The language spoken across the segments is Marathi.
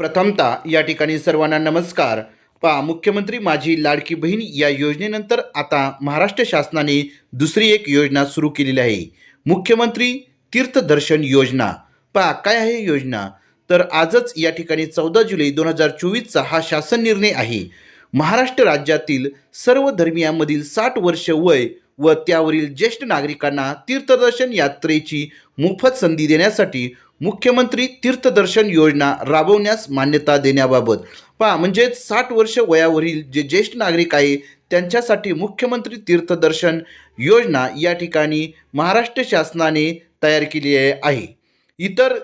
प्रथमतः या ठिकाणी सर्वांना नमस्कार. पा मुख्यमंत्री माझी लाडकी बहीण या योजनेनंतर आता महाराष्ट्र शासनाने दुसरी एक योजना सुरू केलेली आहे. मुख्यमंत्री तीर्थदर्शन योजना. पा काय आहे योजना? तर आजच या ठिकाणी चौदा जुलै दोन हजार चोवीसचा हा शासन निर्णय आहे. महाराष्ट्र राज्यातील सर्व धर्मियांमधील साठ वर्ष वय व त्यावरील ज्येष्ठ नागरिकांना तीर्थदर्शन यात्रेची मोफत संधी देण्यासाठी मुख्यमंत्री तीर्थदर्शन योजना राबवण्यास मान्यता देण्याबाबत. पहा म्हणजे साठ वर्ष वयावरील जे ज्येष्ठ नागरिक आहे त्यांच्यासाठी मुख्यमंत्री तीर्थदर्शन योजना या ठिकाणी महाराष्ट्र शासनाने तयार केली आहे. इतर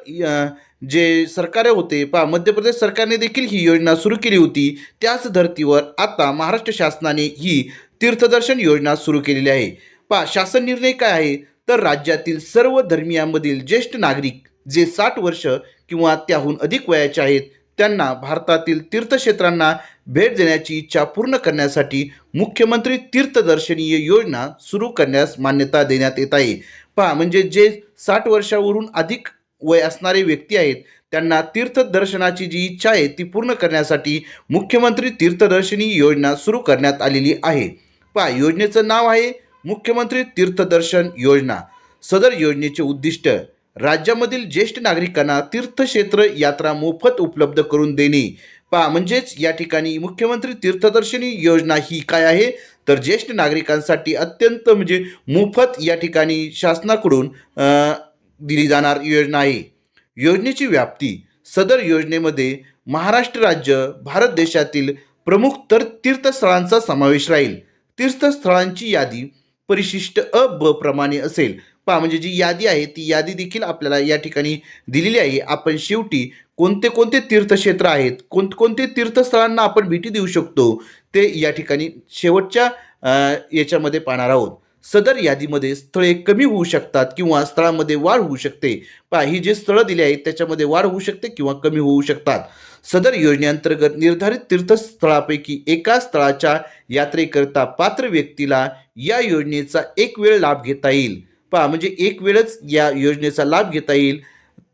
जे सरकार होते पहा मध्य प्रदेश सरकारने देखील ही योजना सुरू केली होती. त्याच धर्तीवर आता महाराष्ट्र शासनाने ही तीर्थदर्शन योजना सुरू केलेली आहे. पहा शासन निर्णय काय आहे? तर राज्यातील सर्व धर्मियांमधील ज्येष्ठ नागरिक जे साठ वर्ष किंवा त्याहून अधिक वयाचे आहेत त्यांना भारतातील तीर्थक्षेत्रांना भेट देण्याची इच्छा पूर्ण करण्यासाठी मुख्यमंत्री तीर्थदर्शनीय योजना सुरू करण्यास मान्यता देण्यात येत आहे. पहा म्हणजे जे साठ वर्षावरून अधिक वय असणारे व्यक्ती आहेत त्यांना तीर्थदर्शनाची जी इच्छा आहे ती पूर्ण करण्यासाठी मुख्यमंत्री तीर्थदर्शनी योजना सुरू करण्यात आलेली आहे. पहा योजनेचं नाव आहे मुख्यमंत्री तीर्थदर्शन योजना. सदर योजनेचे उद्दिष्ट राज्यामधील ज्येष्ठ नागरिकांना तीर्थक्षेत्र यात्रा मोफत उपलब्ध करून देणे. पहा म्हणजेच या ठिकाणी मुख्यमंत्री तीर्थदर्शनी योजना ही काय आहे? तर ज्येष्ठ नागरिकांसाठी अत्यंत म्हणजे मोफत या ठिकाणी शासनाकडून दिली जाणार योजना आहे. योजनेची व्याप्ती सदर योजनेमध्ये महाराष्ट्र राज्य भारत देशातील प्रमुख तर तीर्थस्थळांचा समावेश राहील. तीर्थस्थळांची यादी परिशिष्ट अ ब प्रमाणे असेल. पहा म्हणजे जी यादी आहे ती यादी देखील आपल्याला या ठिकाणी दिलेली आहे. आपण शेवटी कोणते कोणते तीर्थक्षेत्र आहेत कोणकोणते तीर्थस्थळांना आपण भेटी देऊ शकतो ते या ठिकाणी शेवटच्या याच्यामध्ये पाहणार आहोत. सदर यादीमध्ये स्थळे कमी होऊ शकतात किंवा स्थळामध्ये वाढ होऊ शकते. पहा ही जे स्थळं दिली आहेत त्याच्यामध्ये वाढ होऊ शकते किंवा कमी होऊ शकतात. सदर योजनेअंतर्गत निर्धारित तीर्थस्थळापैकी एका स्थळाच्या यात्रेकरता पात्र व्यक्तीला या योजनेचा एक वेळ लाभ घेता येईल. पहा म्हणजे एक वेळच या योजनेचा लाभ घेता येईल.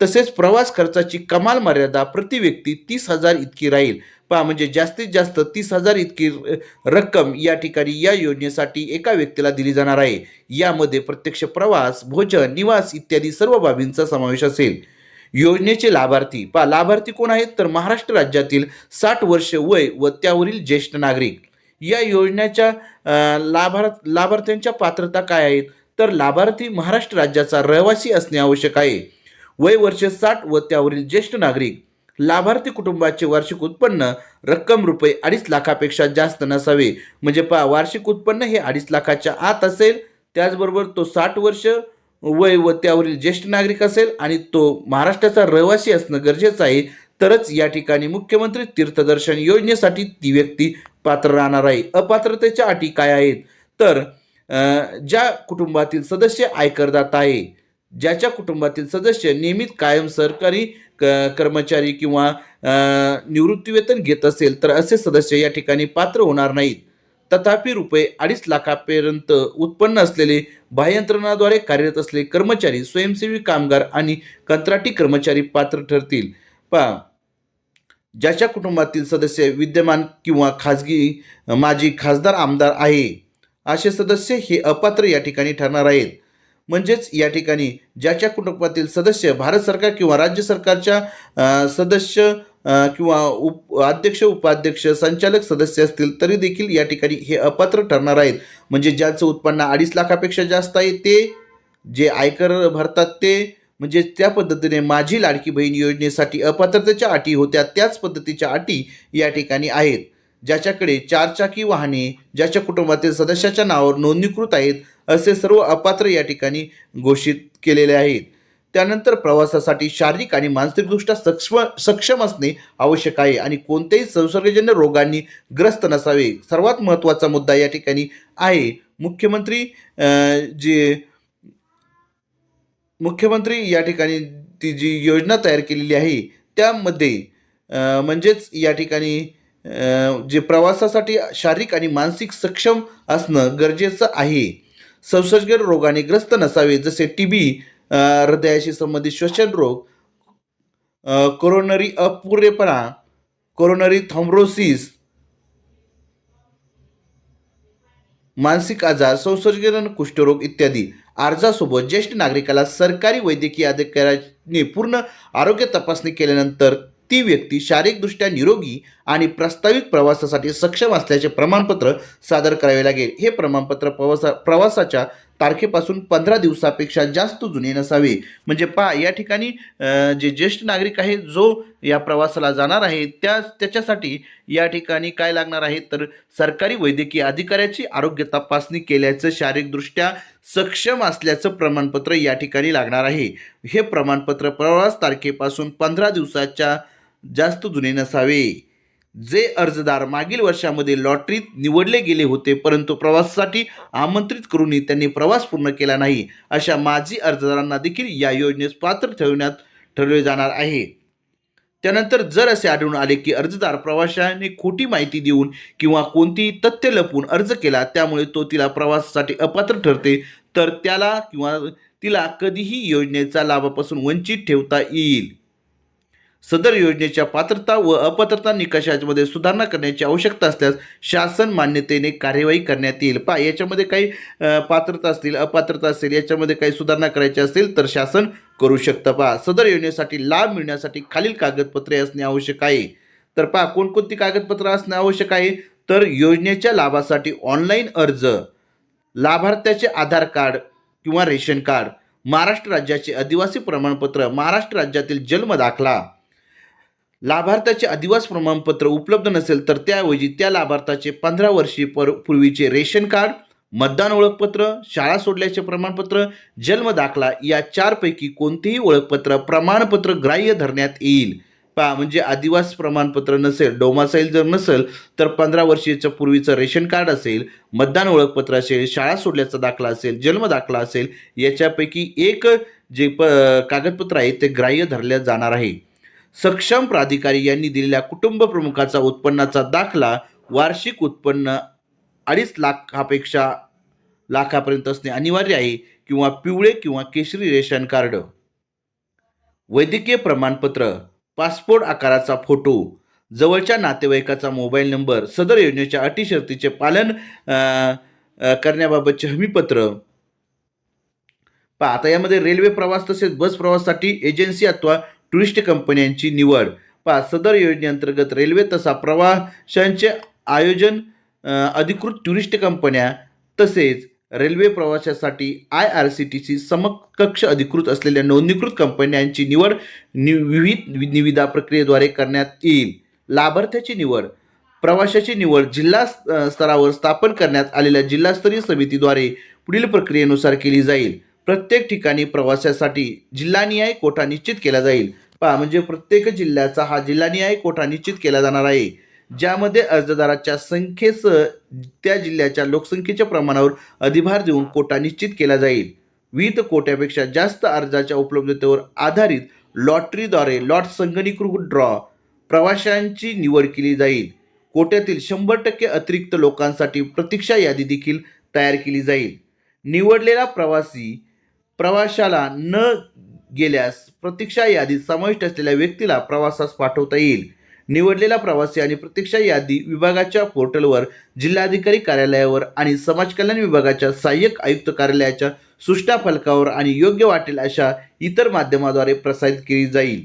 तसेच प्रवास खर्चाची कमाल मर्यादा प्रति व्यक्ती तीस हजार इतकी राहील. पहा म्हणजे जास्तीत जास्त तीस हजार इतकी र- रक्कम या ठिकाणी या योजनेसाठी एका व्यक्तीला दिली जाणार आहे. यामध्ये प्रत्यक्ष प्रवास भोजन निवास इत्यादी सर्व बाबींचा समावेश असेल. योजनेचे लाभार्थी पहा लाभार्थी कोण आहेत? तर महाराष्ट्र राज्यातील साठ वर्ष वय व त्यावरील ज्येष्ठ नागरिक. या योजनेच्या लाभार्थ लाभार्थ्यांच्या पात्रता काय आहेत? तर लाभार्थी महाराष्ट्र राज्याचा रहिवासी असणे आवश्यक आहे. वय वर्ष साठ व त्यावरील ज्येष्ठ नागरिक लाभार्थी कुटुंबाचे वार्षिक उत्पन्न रक्कम रुपये अडीच लाखापेक्षा जास्त नसावे. म्हणजे पहा वार्षिक उत्पन्न हे अडीच लाखाच्या आत असेल त्याचबरोबर तो साठ वर्ष वय व त्यावरील ज्येष्ठ नागरिक असेल आणि तो महाराष्ट्राचा रहिवासी असणं गरजेचं आहे तरच या ठिकाणी मुख्यमंत्री तीर्थदर्शन योजनेसाठी ती व्यक्ती पात्र राहणार आहे. अपात्रतेच्या अटी काय आहेत? तर ज्या कुटुंबातील सदस्य आयकरदाता आहे ज्याच्या कुटुंबातील सदस्य नियमित कायम सरकारी क कर्मचारी किंवा निवृत्तीवेतन घेत असेल तर असे सदस्य या ठिकाणी पात्र होणार नाहीत. तथापि रुपये अडीच लाखापर्यंत उत्पन्न असलेले बाह्यंत्रणाद्वारे कार्यरत असलेले कर्मचारी स्वयंसेवी कामगार आणि कंत्राटी कर्मचारी पात्र ठरतील. पहा ज्याच्या कुटुंबातील सदस्य विद्यमान किंवा खाजगी माजी खासदार आमदार आहे असे सदस्य हे अपात्र या ठिकाणी ठरणार आहेत. म्हणजेच या ठिकाणी ज्याच्या कुटुंबातील सदस्य भारत सरकार किंवा राज्य सरकारच्या सदस्य किंवा उप अध्यक्ष उपाध्यक्ष संचालक सदस्य असतील तरी देखील या ठिकाणी हे अपात्र ठरणार आहेत. म्हणजे ज्यांचं उत्पन्न अडीच लाखापेक्षा जास्त आहे ते जे आयकर भरतात ते म्हणजे त्या पद्धतीने माझी लाडकी बहीण योजनेसाठी अपात्रतेच्या अटी होत्या त्याच पद्धतीच्या अटी या ठिकाणी आहेत. ज्याच्याकडे चारचाकी वाहने ज्याच्या कुटुंबातील सदस्याच्या नावावर नोंदणीकृत आहेत असे सर्व अपात्र या ठिकाणी घोषित केलेले आहेत. त्यानंतर प्रवासासाठी शारीरिक आणि मानसिकदृष्ट्या सक्षम सक्षम असणे आवश्यक आहे आणि कोणत्याही संसर्गजन्य रोगांनी ग्रस्त नसावे. सर्वात महत्त्वाचा मुद्दा या ठिकाणी आहे मुख्यमंत्री जे मुख्यमंत्री या ठिकाणी ती जी योजना तयार केलेली आहे त्यामध्ये म्हणजेच या ठिकाणी जे प्रवासासाठी शारीरिक आणि मानसिक सक्षम असणं गरजेचं आहे. संसर्ग रोगाने ग्रस्त नसावे जसे टी बी हृदयाशी संबंधित श्वसन रोग कोरोनरी अपुरेपणा कोरोनरी थॉम्ब्रोसिस मानसिक आजार संसर्गजन कुष्ठरोग इत्यादी. अर्जासोबत ज्येष्ठ नागरिकाला सरकारी वैद्यकीय अधिकाऱ्याने पूर्ण आरोग्य तपासणी केल्यानंतर ती व्यक्ती शारीरिकदृष्ट्या निरोगी आणि प्रस्तावित प्रवासासाठी सक्षम असल्याचे प्रमाणपत्र सादर करावे लागेल. हे प्रमाणपत्र प्रवासा प्रवासाच्या तारखेपासून पंधरा दिवसापेक्षा जास्त जुने नसावे. म्हणजे पा या ठिकाणी जे ज्येष्ठ नागरिक आहे जो या प्रवासाला जाणार आहे त्या त्याच्यासाठी या ठिकाणी काय लागणार आहे? तर सरकारी वैद्यकीय अधिकाऱ्याची आरोग्य तपासणी केल्याचं शारीरिकदृष्ट्या सक्षम असल्याचं प्रमाणपत्र या ठिकाणी लागणार आहे. हे प्रमाणपत्र प्रवास तारखेपासून पंधरा दिवसाच्या जास्त जुने नसावे. जे अर्जदार मागील वर्षामध्ये लॉटरीत निवडले गेले होते परंतु प्रवासासाठी आमंत्रित करूनही त्यांनी प्रवास पूर्ण केला नाही अशा माजी अर्जदारांना देखील या योजनेस पात्र ठेवण्यात ठरवले जाणार आहे. त्यानंतर जर असे आढळून आले की अर्जदार प्रवाशाने खोटी माहिती देऊन किंवा कोणतीही तथ्य लपवून अर्ज केला त्यामुळे तो तिला प्रवासासाठी अपात्र ठरते तर त्याला किंवा तिला कधीही योजनेचा लाभापासून वंचित ठेवता येईल. सदर योजनेच्या पात्रता व अपात्रता निकषामध्ये सुधारणा करण्याची आवश्यकता असल्यास शासन मान्यतेने कार्यवाही करण्यात येईल. पा याच्यामध्ये काही पात्रता असतील अपात्रता असतील याच्यामध्ये काही सुधारणा करायची असतील तर शासन करू शकतं. पहा सदर योजनेसाठी लाभ मिळण्यासाठी खालील कागदपत्रे असणे आवश्यक आहे. तर पहा कोणकोणती कागदपत्र असणे आवश्यक आहे? तर योजनेच्या लाभासाठी ऑनलाईन अर्ज लाभार्थ्याचे आधार कार्ड किंवा रेशन कार्ड महाराष्ट्र राज्याचे आदिवासी प्रमाणपत्र महाराष्ट्र राज्यातील जन्म दाखला लाभार्थ्याचे अधिवास प्रमाणपत्र उपलब्ध नसेल तर त्याऐवजी त्या लाभार्थ्याचे पंधरा वर्षी पर पूर्वीचे रेशन कार्ड मतदान ओळखपत्र शाळा सोडल्याचे प्रमाणपत्र जन्म दाखला या चारपैकी कोणतेही ओळखपत्र प्रमाणपत्र ग्राह्य धरण्यात येईल. पहा म्हणजे आदिवास प्रमाणपत्र नसेल डोमासाईल जर नसेल तर पंधरा वर्षाच्या पूर्वीचं रेशन कार्ड असेल मतदान ओळखपत्र असेल शाळा सोडल्याचा दाखला असेल जन्म दाखला असेल याच्यापैकी एक जे प कागदपत्र आहे ते ग्राह्य धरल्या जाणार आहे. सक्षम प्राधिकारी यांनी दिलेल्या कुटुंब प्रमुखाचा उत्पन्नाचा दाखला वार्षिक उत्पन्न अडीच लाखापेक्षा लाखापर्यंत असणे अनिवार्य आहे किंवा पिवळे किंवा केशरी रेशन कार्ड. वैद्यकीय प्रमाणपत्र पासपोर्ट आकाराचा फोटो जवळच्या नातेवाईकाचा मोबाईल नंबर सदर योजनेच्या अटी शर्तीचे पालन करण्याबाबतचे हमीपत्र. पहा आता यामध्ये रेल्वे प्रवास तसेच बस प्रवासासाठी एजन्सी अथवा टुरिस्ट कंपन्यांची निवड. पाच सदर योजनेअंतर्गत रेल्वे तसा प्रवाशांचे आयोजन अधिकृत टुरिस्ट कंपन्या तसेच railway प्रवाशासाठी I R C T C समकक्ष अधिकृत असलेल्या नोंदणीकृत कंपन्यांची निवड नि विविध निविदा प्रक्रियेद्वारे करण्यात येईल. लाभार्थ्याची निवड. प्रवाशाची निवड जिल्हा स्तरावर स्थापन करण्यात आलेल्या जिल्हास्तरीय समितीद्वारे पुढील प्रक्रियेनुसार केली जाईल. प्रत्येक ठिकाणी प्रवासासाठी जिल्हानिहाय कोटा निश्चित केला जाईल. पहा म्हणजे प्रत्येक जिल्ह्याचा हा जिल्हानिहाय कोटा निश्चित केला जाणार आहे. ज्यामध्ये अर्जदाराच्या संख्येसह त्या जिल्ह्याच्या लोकसंख्येच्या प्रमाणावर अधिभार देऊन कोटा निश्चित केला जाईल. विविध कोट्यापेक्षा जास्त अर्जाच्या उपलब्धतेवर आधारित लॉटरीद्वारे लॉट संगणीकृत ड्रॉ प्रवाशांची निवड केली जाईल. कोट्यातील शंभर टक्के अतिरिक्त लोकांसाठी प्रतीक्षा यादी देखील तयार केली जाईल. निवडलेला प्रवासी प्रवाशाला न गेल्यास प्रतीक्षा यादीत समाविष्ट असलेल्या व्यक्तीला प्रवासास पाठवता येईल. निवडलेला प्रवासी आणि प्रतीक्षा यादी विभागाच्या पोर्टलवर जिल्हाधिकारी कार्यालयावर आणि समाज कल्याण विभागाच्या सहाय्यक आयुक्त कार्यालयाच्या सुष्टा फलकावर आणि योग्य वाटेल अशा इतर माध्यमाद्वारे प्रसारित केली जाईल.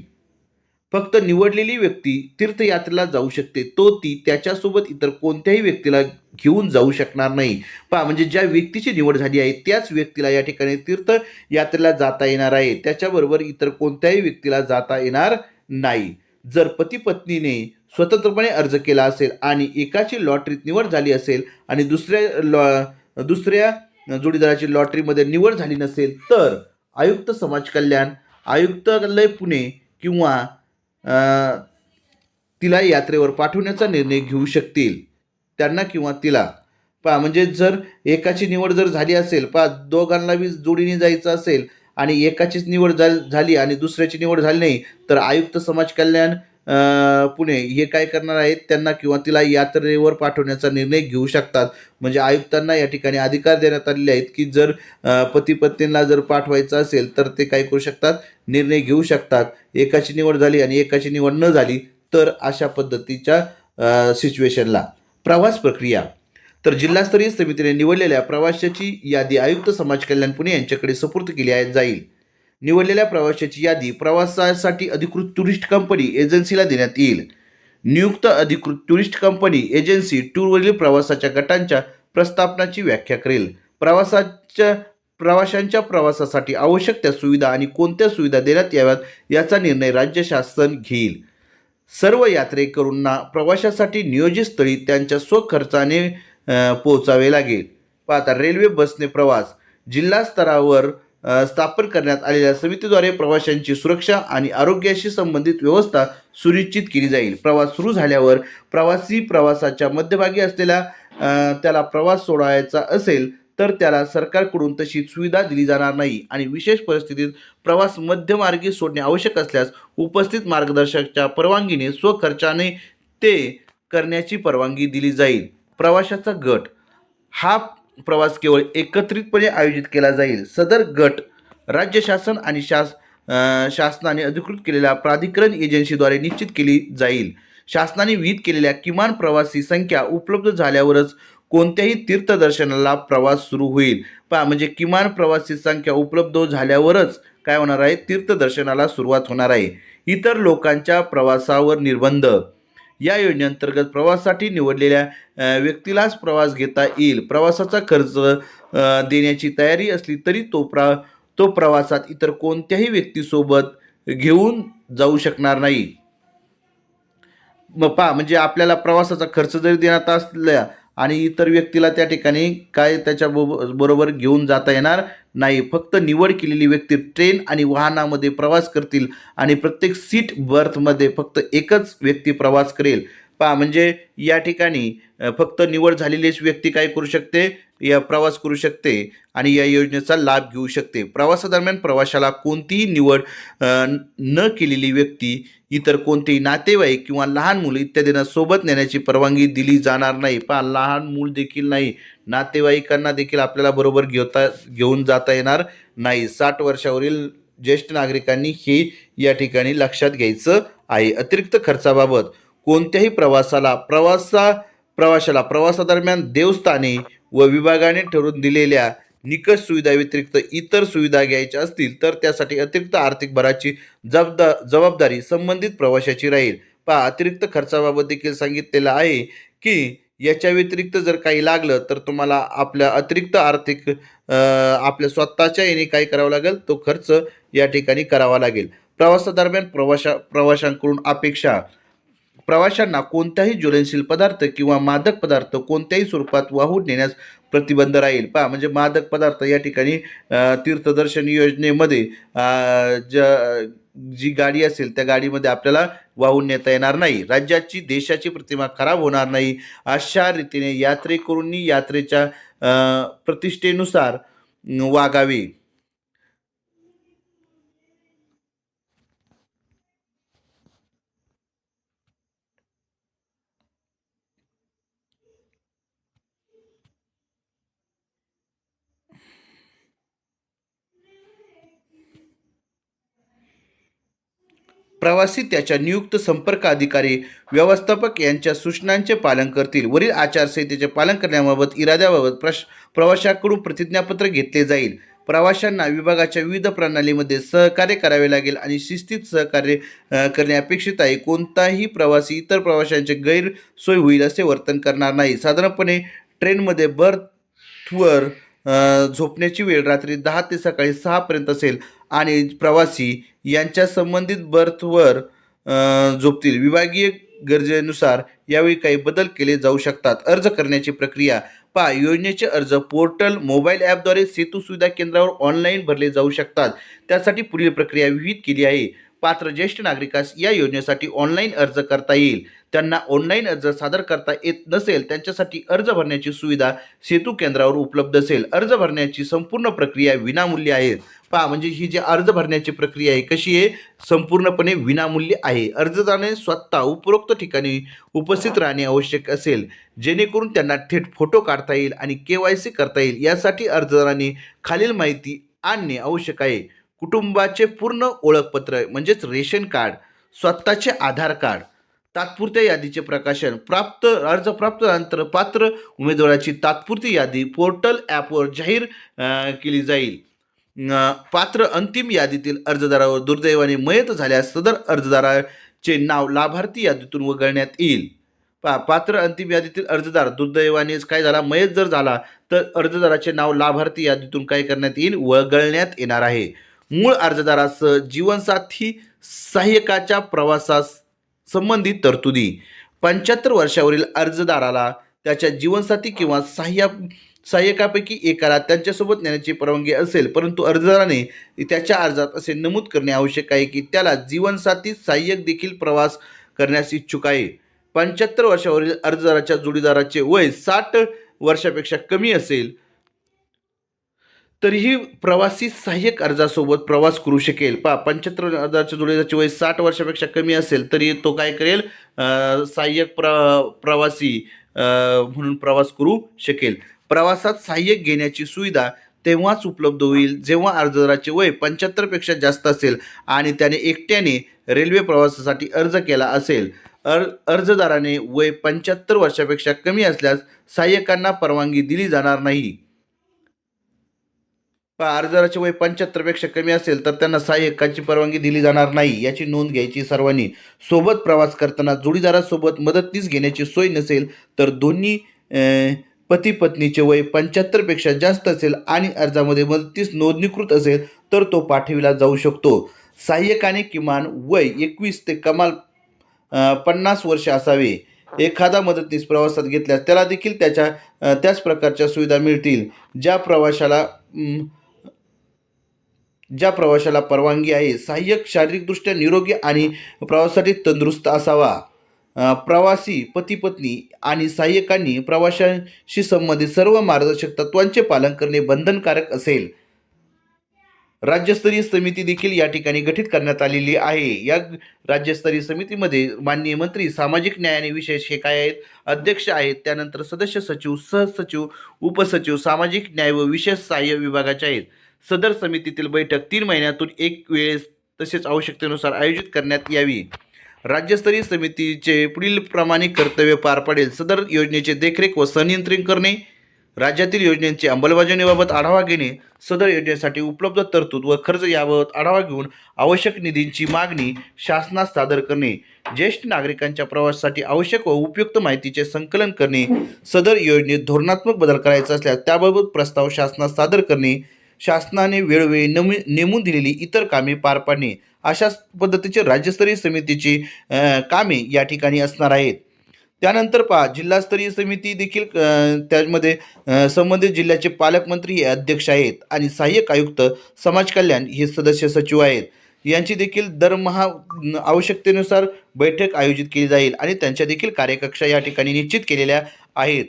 फक्त निवडलेली व्यक्ती तीर्थयात्रेला जाऊ शकते. तो ती त्याच्यासोबत इतर कोणत्याही व्यक्तीला घेऊन जाऊ शकणार नाही. पहा म्हणजे ज्या व्यक्तीची निवड झाली आहे त्याच व्यक्तीला या ठिकाणी तीर्थयात्रेला जाता येणार आहे. त्याच्याबरोबर इतर कोणत्याही व्यक्तीला जाता येणार नाही. जर पती पत्नीने स्वतंत्रपणे अर्ज केला असेल आणि एकाची लॉटरीत निवड झाली असेल आणि दुसऱ्या लॉ दुसऱ्या जोडीदाराची लॉटरीमध्ये निवड झाली नसेल तर आयुक्त समाज कल्याण आयुक्तालय पुणे किंवा तिला यात्रेवर पाठवण्याचा निर्णय घेऊ शकतील. त्यांना किंवा तिला. पहा म्हणजे जर एकाची निवड जर झाली असेल पहा दोघांना बी जोडीने जायचं असेल आणि एकाचीच निवड झाल झाली आणि दुसऱ्याची निवड झाली नाही तर आयुक्त समाज कल्याण पुणे हे काय करणार आहेत त्यांना किंवा तिला यात्रेवर पाठवण्याचा निर्णय घेऊ शकतात. म्हणजे आयुक्तांना या ठिकाणी अधिकार देण्यात आलेले आहेत की जर पती पत्नींना जर पाठवायचं असेल तर ते काय करू शकतात? निर्णय घेऊ शकतात. एकाची निवड झाली आणि एकाची निवड न झाली तर अशा पद्धतीच्या सिच्युएशनला. प्रवास प्रक्रिया. तर जिल्हास्तरीय समितीने निवडलेल्या प्रवाशाची यादी आयुक्त समाज कल्याण पुणे यांच्याकडे सुपूर्द केली आहे जाईल. निवडलेल्या प्रवाशाची यादी प्रवासासाठी अधिकृत टुरिस्ट कंपनी एजन्सीला देण्यात येईल. नियुक्त अधिकृत टुरिस्ट कंपनी एजन्सी टूरवरील प्रवासाच्या गटांच्या प्रस्थापनाची व्याख्या करेल. प्रवासाच्या प्रवाशांच्या प्रवासासाठी आवश्यक त्या सुविधा आणि कोणत्या सुविधा देण्यात याव्यात याचा निर्णय राज्य शासन घेईल. सर्व यात्रेकरूंना प्रवाशासाठी नियोजित स्थळी त्यांच्या स्वखर्चाने पोहोचावे लागेल. पाहता रेल्वे बसने प्रवास जिल्हा स्तरावर स्थापन करण्यात आलेल्या समितीद्वारे प्रवाशांची सुरक्षा आणि आरोग्याशी संबंधित व्यवस्था सुनिश्चित केली जाईल. प्रवास सुरू झाल्यावर प्रवासी प्रवासाच्या मध्यभागी असलेल्या त्याला प्रवास सोडायचा असेल तर त्याला सरकारकडून तशी सुविधा दिली जाणार नाही आणि विशेष परिस्थितीत प्रवास मध्यमार्गी सोडणे आवश्यक असल्यास उपस्थित मार्गदर्शकाच्या परवानगीने स्वखर्चाने ते करण्याची परवानगी दिली जाईल. प्रवाशाचा गट हा प्रवास केवळ एकत्रितपणे आयोजित केला जाईल. सदर गट राज्य शासन आणि शास शासनाने अधिकृत केलेल्या प्राधिकरण एजन्सीद्वारे निश्चित केली जाईल. शासनाने विहित केलेल्या किमान प्रवासी संख्या उपलब्ध झाल्यावरच कोणत्याही तीर्थदर्शनाला प्रवास सुरू होईल. पहा म्हणजे किमान प्रवासी संख्या उपलब्ध झाल्यावरच काय होणार आहे? तीर्थदर्शनाला सुरुवात होणार आहे. इतर लोकांच्या प्रवासावर निर्बंध या योजनेअंतर्गत प्रवासासाठी निवडलेल्या व्यक्तीलाच प्रवास घेता येईल. प्रवासाचा खर्च देण्याची तयारी असली तरी तो प्रा तो प्रवासात इतर कोणत्याही व्यक्तीसोबत घेऊन जाऊ शकणार नाही. मग पहा म्हणजे आपल्याला प्रवासाचा खर्च जरी देण्यात असला आणि इतर व्यक्तीला त्या ठिकाणी काय त्याच्या बो- बरोबर घेऊन जाता येणार नाही. फक्त निवड केलेली व्यक्ती ट्रेन आणि वाहनामध्ये प्रवास करतील आणि प्रत्येक सीट बर्थमध्ये फक्त एकच व्यक्ती प्रवास करेल. पहा म्हणजे या ठिकाणी फक्त निवड झालेलीच व्यक्ती काय करू शकते? या प्रवास करू शकते आणि या योजनेचा लाभ घेऊ शकते. प्रवासादरम्यान प्रवाशाला कोणतीही निवड न केलेली व्यक्ती इतर कोणतेही नातेवाईक किंवा लहान मुलं इत्यादींना सोबत नेण्याची परवानगी दिली जाणार नाही. पहा लहान मूल देखील नाही. नातेवाईकांना देखील आपल्याला बरोबर घेता घेऊन जाता येणार नाही. साठ वर्षावरील ज्येष्ठ नागरिकांनी हे या ठिकाणी लक्षात घ्यायचं आहे. अतिरिक्त खर्चाबाबत कोणत्याही प्रवासाला प्रवासा प्रवाशाला प्रवासादरम्यान देवस्थाने व विभागाने ठरवून दिलेल्या निकष सुविधा व्यतिरिक्त इतर सुविधा घ्यायच्या असतील तर त्यासाठी अतिरिक्त आर्थिक भराची जबाबदा जबाबदारी संबंधित प्रवाशाची राहील. पहा अतिरिक्त खर्चाबाबत देखील सांगितलेलं आहे की याच्या व्यतिरिक्त जर काही लागलं तर तुम्हाला आपल्या अतिरिक्त आर्थिक आपल्या स्वतःच्या याने काय करावं लागेल? तो खर्च या ठिकाणी करावा लागेल. प्रवासादरम्यान प्रवाशा प्रवाशांकडून अपेक्षा प्रवाशांना कोणताही ज्वलनशील पदार्थ किंवा मादक पदार्थ कोणत्याही स्वरूपात वाहून नेण्यास प्रतिबंध राहील. पहा म्हणजे मादक पदार्थ या ठिकाणी तीर्थदर्शन योजनेमध्ये ज जी गाडी असेल त्या गाडीमध्ये आपल्याला वाहून नेता येणार नाही. राज्याची देशाची प्रतिमा खराब होणार नाही. अशा रीतीने यात्रेकरूंनी यात्रेच्या प्रतिष्ठेनुसार वागावे. प्रवासी त्याच्या नियुक्त संपर्क अधिकारी व्यवस्थापक यांच्या सूचनांचे पालन करतील. वरील आचारसंहितेचे पालन करण्याबाबत इराद्याबाबत प्रश प्रवाशाकडून प्रतिज्ञापत्र घेतले जाईल. प्रवाशांना विभागाच्या विविध प्रणालीमध्ये सहकार्य करावे लागेल आणि शिस्तीत सहकार्य करणे अपेक्षित आहे. कोणताही प्रवासी इतर प्रवाशांचे गैरसोय होईल असे वर्तन करणार नाही. साधारणपणे ट्रेनमध्ये बर्थवर झोपण्याची वेळ रात्री दहा ते सकाळी सहापर्यंत असेल. आणि प्रवासी यांच्या संबंधित बर्थवर झोपतील. विभागीय गरजेनुसार यावेळी काही बदल केले जाऊ शकतात. अर्ज करण्याची प्रक्रिया पहा. योजनेचे अर्ज पोर्टल मोबाईल ॲपद्वारे सेतू सुविधा केंद्रावर ऑनलाईन भरले जाऊ शकतात. त्यासाठी पुढील प्रक्रिया विहित केली आहे. पात्र ज्येष्ठ नागरिकास या योजनेसाठी ऑनलाईन अर्ज करता येईल. त्यांना ऑनलाईन अर्ज सादर करता येत नसेल त्यांच्यासाठी अर्ज भरण्याची सुविधा सेतू केंद्रावर उपलब्ध असेल. अर्ज भरण्याची संपूर्ण प्रक्रिया विनामूल्य आहे. पहा म्हणजे ही जी अर्ज भरण्याची प्रक्रिया आहे कशी आहे? संपूर्णपणे विनामूल्य आहे. अर्जदाराने स्वतः उपरोक्त ठिकाणी उपस्थित राहणे आवश्यक असेल. जेणेकरून त्यांना थेट फोटो काढता येईल आणि के वाय सी करता येईल. यासाठी अर्जदाराने खालील माहिती आणणे आवश्यक आहे. कुटुंबाचे पूर्ण ओळखपत्र म्हणजेच रेशन कार्ड स्वतःचे आधार कार्ड तात्पुरत्या यादीचे प्रकाशन प्राप्त अर्ज प्राप्त नंतर पात्र उमेदवाराची तात्पुरती यादी पोर्टल ॲपवर जाहीर केली जाईल. पात्र अंतिम यादीतील अर्जदारावर दुर्दैवाने मयत झाल्यास सदर अर्जदाराचे नाव लाभार्थी यादीतून वगळण्यात येईल. पा पात्र अंतिम यादीतील अर्जदार दुर्दैवाने काय झाला? मयत जर झाला तर अर्जदाराचे नाव लाभार्थी यादीतून काय करण्यात येईल? वगळण्यात येणार आहे. मूळ अर्जदारासह जीवनसाथी सहाय्यकाच्या प्रवासास संबंधित तरतुदी. पंच्याहत्तर वर्षावरील अर्जदाराला त्याच्या जीवनसाथी किंवा सहाय्या सहाय्यकापैकी एकाला त्यांच्यासोबत नेण्याची परवानगी असेल परंतु अर्जदाराने त्याच्या अर्जात असे नमूद करणे आवश्यक आहे की त्याला जीवनसाथी सहाय्यक देखील प्रवास करण्यास इच्छुक आहे. पंच्याहत्तर वर्षावरील अर्जदाराच्या जोडीदाराचे वय साठ वर्षापेक्षा कमी असेल तरीही प्रवासी सहाय्यक अर्जासोबत प्रवास करू शकेल. पा पंच्याहत्तर अर्जाच्या जोडीदाराचे वय साठ वर्षापेक्षा कमी असेल तरी तो काय करेल? सहाय्यक प्र प्रवासी म्हणून प्रवास करू शकेल. प्रवासात सहाय्यक घेण्याची सुविधा तेव्हाच उपलब्ध होईल जेव्हा अर्जदाराचे वय पंच्याहत्तरपेक्षा जास्त असेल आणि त्याने एकट्याने रेल्वे प्रवासासाठी अर्ज केला असेल. अर अर्जदाराने वय पंच्याहत्तर वर्षापेक्षा कमी असल्यास सहाय्यकांना परवानगी दिली जाणार नाही. अर्जदाराचे वय पंच्याहत्तरपेक्षा कमी असेल तर त्यांना सहाय्यकाची परवानगी दिली जाणार नाही याची नोंद घ्यायची सर्वांनी. सोबत प्रवास करताना जोडीदारासोबत मदतनीस घेण्याची सोय नसेल तर दोन्ही पती पत्नीचे वय पंच्याहत्तरपेक्षा जास्त असेल आणि अर्जामध्ये मदतीस नोंदणीकृत असेल तर तो पाठविला जाऊ शकतो. सहाय्यकाने किमान वय एकवीस ते कमाल पन्नास वर्ष असावे. एखादा मदतनीस प्रवासात घेतल्यास त्याला देखील त्याच्या त्याच प्रकारच्या सुविधा मिळतील. ज्या प्रवाशाला ज्या प्रवाशाला परवानगी आहे सहाय्यक शारीरिकदृष्ट्या निरोगी आणि प्रवासासाठी तंदुरुस्त असावा. प्रवासी पती पत्नी आणि सहाय्यकांनी प्रवाशांशी संबंधित सर्व मार्गदर्शक तत्वांचे पालन करणे बंधनकारक असेल. राज्यस्तरीय समिती देखील या ठिकाणी गठीत करण्यात आलेली आहे. या राज्यस्तरीय समितीमध्ये माननीय मंत्री सामाजिक न्याय आणि विशेष हे काय आहेत? अध्यक्ष आहेत. त्यानंतर सदस्य सचिव सहसचिव उपसचिव सामाजिक न्याय व विशेष सहाय्य विभागाचे आहेत. सदर समितीतील बैठक तीन महिन्यातून एक वेळेस तसेच आवश्यकतेनुसार आयोजित करण्यात यावी. राज्यस्तरीय समितीचे पुढील प्रमाणे कर्तव्य पार पडेल. सदर योजनेचे देखरेख व संनियंत्रण करणे राज्यातील योजनेची अंमलबजावणीबाबत आढावा घेणे सदर योजनेसाठी उपलब्ध तरतूद व खर्च याबाबत आढावा घेऊन आवश्यक निधींची मागणी शासनास सादर करणे ज्येष्ठ नागरिकांच्या प्रवासासाठी आवश्यक व उपयुक्त माहितीचे संकलन करणे सदर योजनेत धोरणात्मक बदल करायचा असल्यास त्याबाबत प्रस्ताव शासनास सादर करणे शासनाने वेळोवेळी नमी नेमून दिलेली इतर कामे पार पाडणे अशा पद्धतीचे राज्यस्तरीय समितीची कामे या ठिकाणी असणार आहेत. त्यानंतर पहा जिल्हास्तरीय समिती देखील त्यामध्ये संबंधित जिल्ह्याचे पालकमंत्री हे अध्यक्ष आहेत आणि सहाय्यक आयुक्त समाज कल्याण हे सदस्य सचिव आहेत. यांची देखील दरमहा आवश्यकतेनुसार बैठक आयोजित केली जाईल आणि त्यांच्या देखील कार्यकक्षा या ठिकाणी निश्चित केलेल्या आहेत.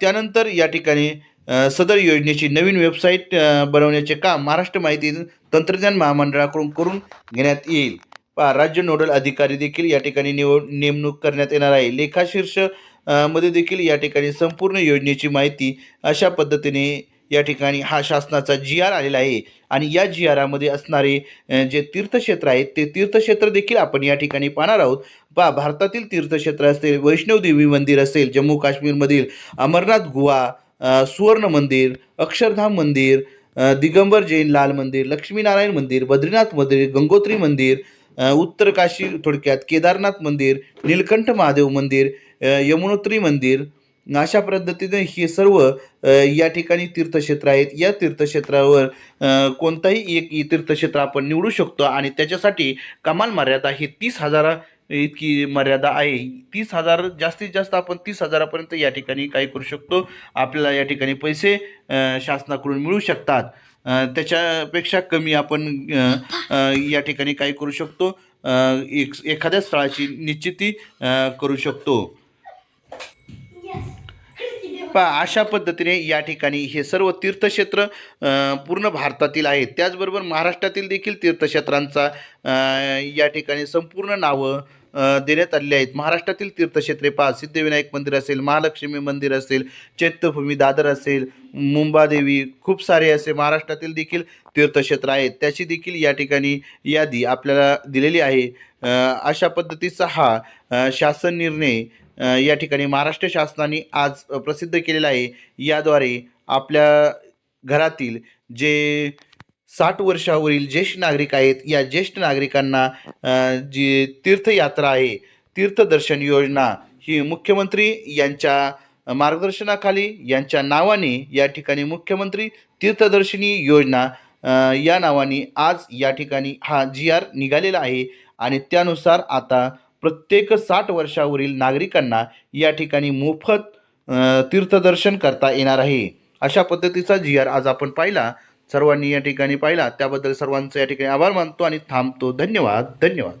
त्यानंतर या ठिकाणी सदर योजनेची नवीन वेबसाईट बनवण्याचे काम महाराष्ट्र माहिती तंत्रज्ञान महामंडळाकडून करून घेण्यात येईल. पहा राज्य नोडल अधिकारी देखील या ठिकाणी निवड नेमणूक करण्यात येणार आहे. लेखाशीर्षमध्ये देखील या ठिकाणी संपूर्ण योजनेची माहिती अशा पद्धतीने या ठिकाणी हा शासनाचा जी आर आलेला आहे. आणि या जी आरामध्ये असणारे जे तीर्थक्षेत्र आहेत ते तीर्थक्षेत्र देखील आपण या ठिकाणी पाहणार आहोत. पा भारतातील तीर्थक्षेत्र असतील वैष्णवदेवी मंदिर असेल जम्मू काश्मीरमधील अमरनाथ गुहा सुवर्ण मंदिर अक्षरधाम मंदिर दिगंबर जैन लाल मंदिर लक्ष्मीनारायण मंदिर बद्रीनाथ मंदिर गंगोत्री मंदिर उत्तरकाशी थोडक्यात केदारनाथ मंदिर नीलकंठ महादेव मंदिर यमुनोत्री मंदिर अशा पद्धतीने हे सर्व या ठिकाणी तीर्थक्षेत्र आहेत. या तीर्थक्षेत्रावर कोणताही एक तीर्थक्षेत्र आपण निवडू शकतो आणि त्याच्यासाठी कमाल मर्यादा ही तीस हजारा इतकी मर्यादा आहे. तीस हजार जास्तीत जास्त आपण तीस हजारापर्यंत या ठिकाणी काय करू शकतो. आपल्याला या ठिकाणी पैसे शासनाकडून मिळू शकतात. त्याच्यापेक्षा कमी आपण या ठिकाणी काय करू शकतो. एक एखाद्या स्थळाची निश्चिती करू शकतो. पहा अशा पद्धतीने या ठिकाणी हे सर्व तीर्थक्षेत्र पूर्ण भारतातील आहेत. त्याचबरोबर महाराष्ट्रातील देखील तीर्थक्षेत्रांचा या ठिकाणी संपूर्ण नावं देण्यात आलेली आहेत. महाराष्ट्रातील तीर्थक्षेत्रे पहा. सिद्धिविनायक मंदिर असेल महालक्ष्मी मंदिर असेल चैत्यभूमी दादर असेल मुंबादेवी खूप सारे असे महाराष्ट्रातील देखील तीर्थक्षेत्र आहेत. त्याची देखील या ठिकाणी यादी आपल्याला दिलेली आहे. अशा पद्धतीचा हा शासन निर्णय या ठिकाणी महाराष्ट्र शासनाने आज प्रसिद्ध केलेला आहे. याद्वारे आपल्या घरातील जे साठ वर्षावरील ज्येष्ठ नागरिक आहेत या ज्येष्ठ नागरिकांना जी तीर्थयात्रा आहे तीर्थदर्शन योजना ही मुख्यमंत्री यांच्या मार्गदर्शनाखाली यांच्या नावाने या ठिकाणी मुख्यमंत्री तीर्थदर्शनी योजना या नावाने आज या ठिकाणी हा जी आर निघालेला आहे. आणि त्यानुसार आता प्रत्येक साठ वर्षावरील नागरिकांना या ठिकाणी मोफत तीर्थदर्शन करता येणार आहे. अशा पद्धतीचा जी आर आज आपण पाहिला. सर्वांनी या ठिकाणी पाहिला. त्याबद्दल सर्वांचं या ठिकाणी आभार मानतो आणि थांबतो. धन्यवाद. धन्यवाद.